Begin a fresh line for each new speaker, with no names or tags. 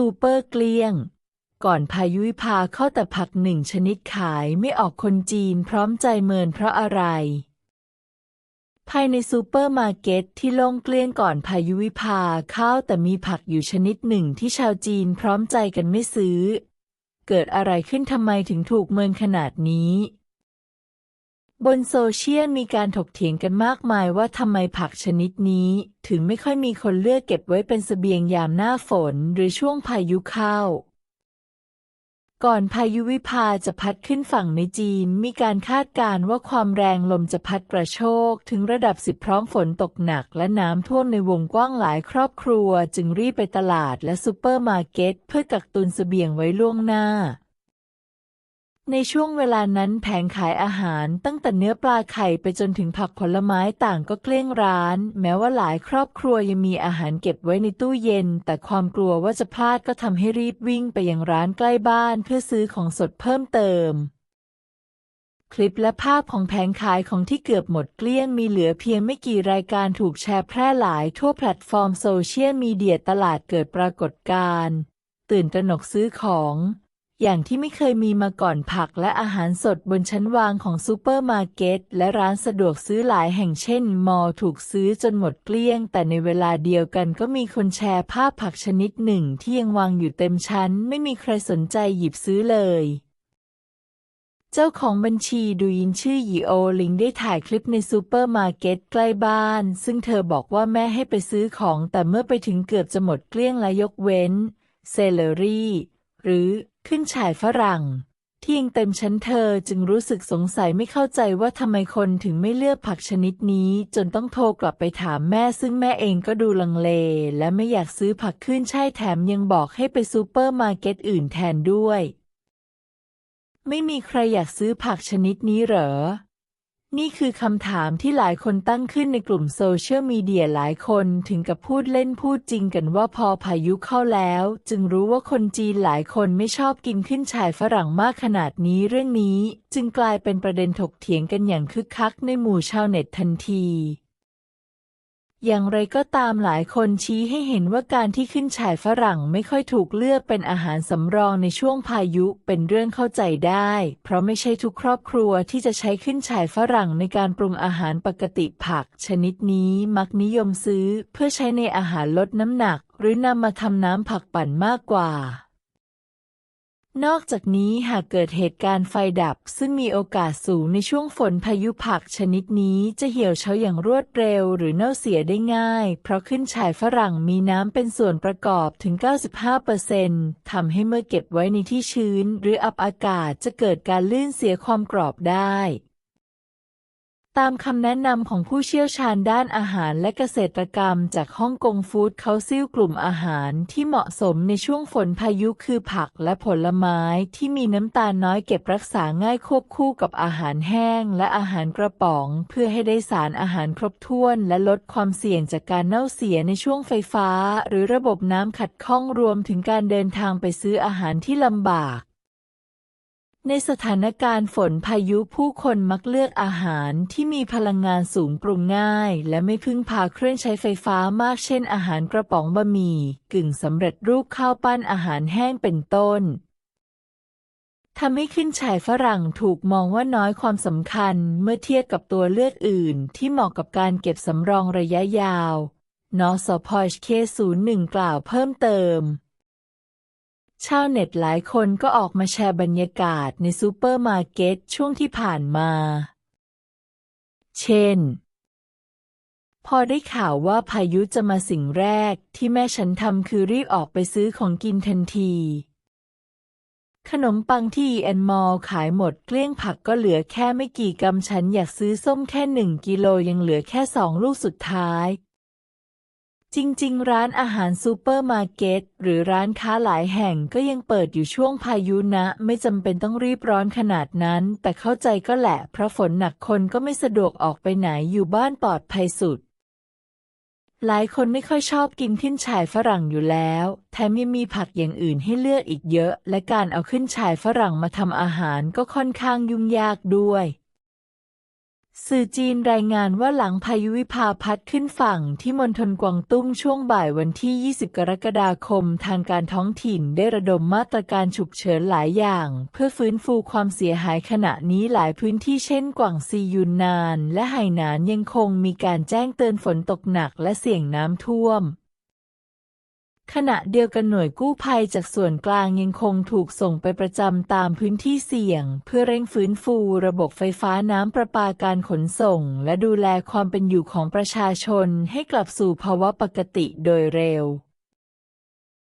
ซูเปอร์เกลี้ยง ก่อนพายุวิภาเข้าแต่ผักหนึ่งชนิดขายไม่ออกคนจีนพร้อมใจเมินเพราะอะไร ภายในซูเปอร์มาร์เก็ตที่โล่งเกลี้ยงก่อนพายุวิภาเข้าแต่มีผักอยู่ชนิดหนึ่งที่ชาวจีนพร้อมใจกันไม่ซื้อ เกิดอะไรขึ้นทำไมถึงถูกเมินขนาดนี้ บนโซเชียลมีการถกเถียงกันมากมายว่าทำไมผักชนิดนี้ ถึงไม่ค่อยมีคนเลือกเก็บไว้เป็นเสบียงยามหน้าฝนหรือช่วงพายุเข้า ก่อนพายุวิภาจะพัดขึ้นฝั่งในจีน มีการคาดการณ์ว่าความแรงลมจะพัดกระโชก ถึงระดับสิบพร้อมฝนตกหนักและน้ำท่วมในวงกว้างหลายครอบครัว จึงรีบไปตลาดและซูเปอร์มาร์เก็ตเพื่อกักตุนเสบียงไว้ล่วงหน้า ในช่วงเวลานั้นแผงขายอาหารตั้งแต่เนื้อปลาไข่ไปจนถึงผักผลไม้ต่างก็เกลี้ยงร้าน แม้ว่าหลายครอบครัวยังมีอาหารเก็บไว้ในตู้เย็น แต่ความกลัวว่าจะพลาดก็ทำให้รีบวิ่งไปยังร้านใกล้บ้านเพื่อซื้อของสดเพิ่มเติม คลิปและภาพของแผงขายของที่เกือบหมดเกลี้ยงมีเหลือเพียงไม่กี่รายการถูกแชร์แพร่หลายทั่วแพลตฟอร์มโซเชียลมีเดียตลาดเกิดปรากฏการณ์ตื่นตระหนกซื้อของ อย่างที่ไม่เคยมีมาก่อนผักและอาหารสดบนชั้นวางของซูเปอร์มาร์เก็ตและร้านสะดวกซื้อหลายแห่งเช่น มอลถูกซื้อจนหมดเกลี้ยง แต่ในเวลาเดียวกันก็มีคนแชร์ภาพผักชนิดหนึ่งที่ยังวางอยู่เต็มชั้น ไม่มีใครสนใจหยิบซื้อเลยเจ้าของบัญชีดูยินชื่อหยีโอลิงได้ถ่ายคลิปในซูเปอร์มาร์เก็ตใกล้บ้าน ซึ่งเธอบอกว่าแม่ให้ไปซื้อของแต่เมื่อไปถึงเกือบจะหมดเกลี้ยงและยกเว้น เซเลอรี่ หรือ ขึ้นฉายฝรั่ง ที่ยังเต็มชั้นเธอจึงรู้สึกสงสัยไม่เข้าใจว่าทำไมคนถึงไม่เลือกผักชนิดนี้ จนต้องโทรกลับไปถามแม่ซึ่งแม่เองก็ดูลังเล และไม่อยากซื้อผักขึ้นช่ายแถมยังบอกให้ไปซูเปอร์มาร์เก็ตอื่นแทนด้วย ไม่มีใครอยากซื้อผักชนิดนี้เหรอ นี่คือคำถามที่หลายคนตั้งขึ้นในกลุ่มโซเชียลมีเดียหลายคนถึงกับพูดเล่นพูดจริงกันว่าพอพายุเข้าแล้ว จึงรู้ว่าคนจีนหลายคนไม่ชอบกินขึ้นชายฝรั่งมากขนาดนี้เรื่องนี้ จึงกลายเป็นประเด็นถกเถียงกันอย่างคึกคักในหมู่ชาวเน็ตทันที อย่างไรก็ตามหลายคนชี้ให้เห็นว่าการที่ขึ้นฉายฝรั่งไม่ค่อยถูกเลือกเป็นอาหารสำรองในช่วงพายุเป็นเรื่องเข้าใจได้ เพราะไม่ใช่ทุกครอบครัวที่จะใช้ขึ้นฉายฝรั่งในการปรุงอาหารปกติผัก ชนิดนี้มักนิยมซื้อเพื่อใช้ในอาหารลดน้ำหนัก หรือนำมาทำน้ำผักปั่นมากกว่า นอกจากนี้หากเกิดเหตุการณ์ไฟดับ ซึ่งมีโอกาสสูงในช่วงฝนพายุผักชนิดนี้จะเหี่ยวเฉาอย่างรวดเร็วหรือเน่าเสียได้ง่าย เพราะขึ้นฉายฝรั่งมีน้ำเป็นส่วนประกอบถึง 95%ทำให้เมื่อเก็บไว้ในที่ชื้น หรืออับอากาศจะเกิดการลื่นเสียความกรอบได้ ตามคำแนะนำของผู้เชี่ยวชาญด้านอาหารและเกษตรกรรมจากฮ่องกงฟู้ดเคาซิลกลุ่มอาหารที่เหมาะสมในช่วงฝนพายุคือผักและผลไม้ที่มีน้ำตาลน้อยเก็บรักษาง่ายควบคู่กับอาหารแห้งและอาหารกระป๋อง เพื่อให้ได้สารอาหารครบถ้วนและลดความเสี่ยงจากการเน่าเสียในช่วงไฟฟ้า หรือระบบน้ำขัดข้องรวมถึงการเดินทางไปซื้ออาหารที่ลำบาก ในสถานการณ์ฝนพายุผู้คนมักเลือกอาหารที่มีพลังงานสูงปรุงง่าย และไม่พึ่งพาเครื่องใช้ไฟฟ้ามากเช่นอาหารกระป๋องบะหมี่กึ่งสำเร็จรูปข้าวปั้นอาหารแห้งเป็นต้นทำให้ขึ้นฉายฝรั่งถูกมองว่าน้อยความสำคัญเมื่อเทียบกับตัวเลือกอื่น ที่เหมาะกับการเก็บสำรองระยะยาวนอสพอยเคศูนย์หนึ่งกล่าวเพิ่มเติม ชาวเน็ตหลายคนก็ออกมาแชร์บรรยากาศในซูเปอร์มาร์เก็ตช่วงที่ผ่านมา เช่น พอได้ข่าวว่าพายุจะมาสิ่งแรกที่แม่ฉันทำคือรีบออกไปซื้อของกินทันที ขนมปังที่แอนมอลขายหมดเกลี้ยงผักก็เหลือแค่ไม่กี่กำฉันอยากซื้อส้มแค่หนึ่งกิโลยังเหลือแค่สองลูกสุดท้าย จริง ๆ ร้านอาหารซูเปอร์มาร์เก็ตหรือร้านค้าหลายแห่งก็ยังเปิดอยู่ช่วงพายุนะ ไม่จำเป็นต้องรีบร้อนขนาดนั้น แต่เข้าใจก็แหละ เพราะฝนหนักคนก็ไม่สะดวกออกไปไหนอยู่บ้านปลอดภัยสุด หลายคนไม่ค่อยชอบกินขึ้นฉายฝรั่งอยู่แล้ว แถมยังมีผักอย่างอื่นให้เลือกอีกเยอะ และการเอาขึ้นฉายฝรั่งมาทำอาหารก็ค่อนข้างยุ่งยากด้วย สื่อจีนรายงานว่าหลังพายุวิภาพัดขึ้นฝั่งที่มณฑลกวางตุ้งช่วงบ่ายวันที่ 20 กรกฎาคม ทางการท้องถิ่นได้ระดมมาตรการฉุกเฉินหลายอย่าง เพื่อฟื้นฟูความเสียหายขณะนี้หลายพื้นที่เช่นกวางซียุนนาน และไหหนานยังคงมีการแจ้งเตือนฝนตกหนักและเสี่ยงน้ำท่วม ขณะเดียวกันหน่วยกู้ภัยจากส่วนกลางยังคงถูกส่งไปประจำตามพื้นที่เสี่ยง เพื่อเร่งฟื้นฟูระบบไฟฟ้าน้ำประปาการขนส่ง และดูแลความเป็นอยู่ของประชาชนให้กลับสู่ภาวะปกติโดยเร็ว